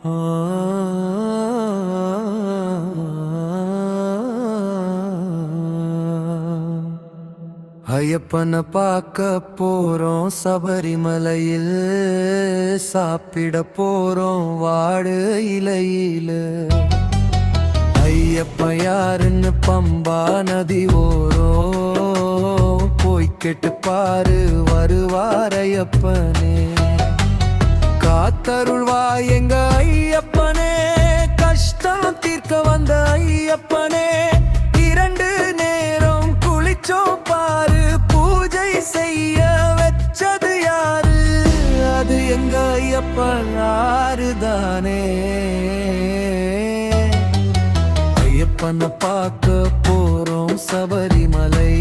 ஐயப்பனை பார்க்க போறோம் சபரிமலையில் சாப்பிட போறோம் வாடு இலையில். ஐயப்ப யாருன்னு பம்பா நதி ஓரோ போய் கெட்டு பாரு வருவார் ஐயப்பனே. எங்க ஐயப்பனை பார்க்க போறோம் சபரிமலை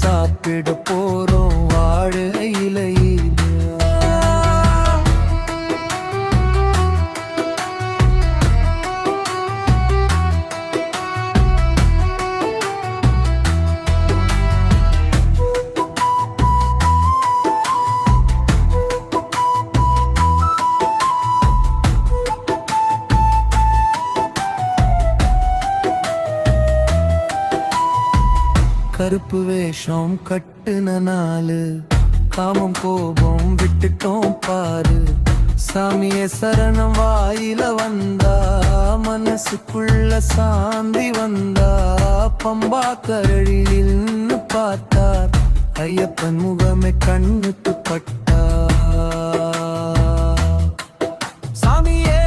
சாப்பிட போறோம் வாழ கருப்பு வேஷம் கட்டுன நாலு காமம் கோபம் விட்டுட்டோம் பாரு. சாமிய சரணம் வாயில வந்தா மனசுக்குள்ள சாந்தி வந்தா. பம்பா கரழியில் பார்த்தார் ஐயப்பன் முகமே கண்ணுக்கு பட்டா சாமியே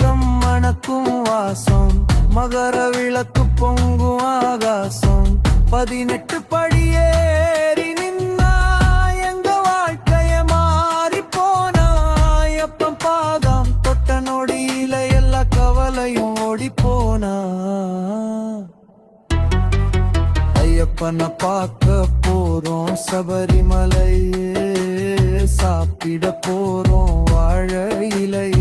மேகம் மணக்கும் வாசம் மகர விளக்கு பொங்கும் ஆகாசம். பதினெட்டு படியேறி நின்னா எங்க வாழ்க்கைய மாறி போனா எப்பம் பாதம் தொட்ட நொடியில எல்லா கவலையும் ஓடி போனா. ஐயப்பனை பார்க்க போறோம் சபரிமலையே சாப்பிட போறோம் வாழ இலையிலே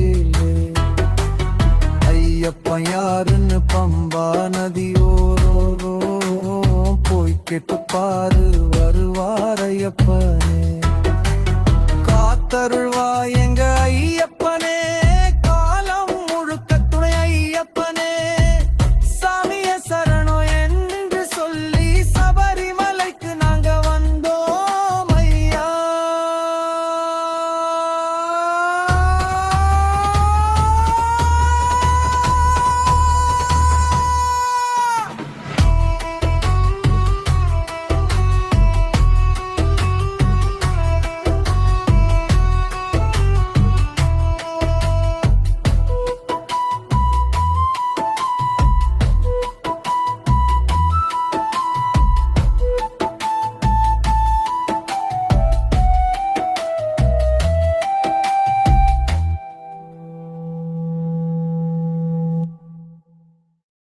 கேட்டு பாரு வருவார் காத்தருள்வாய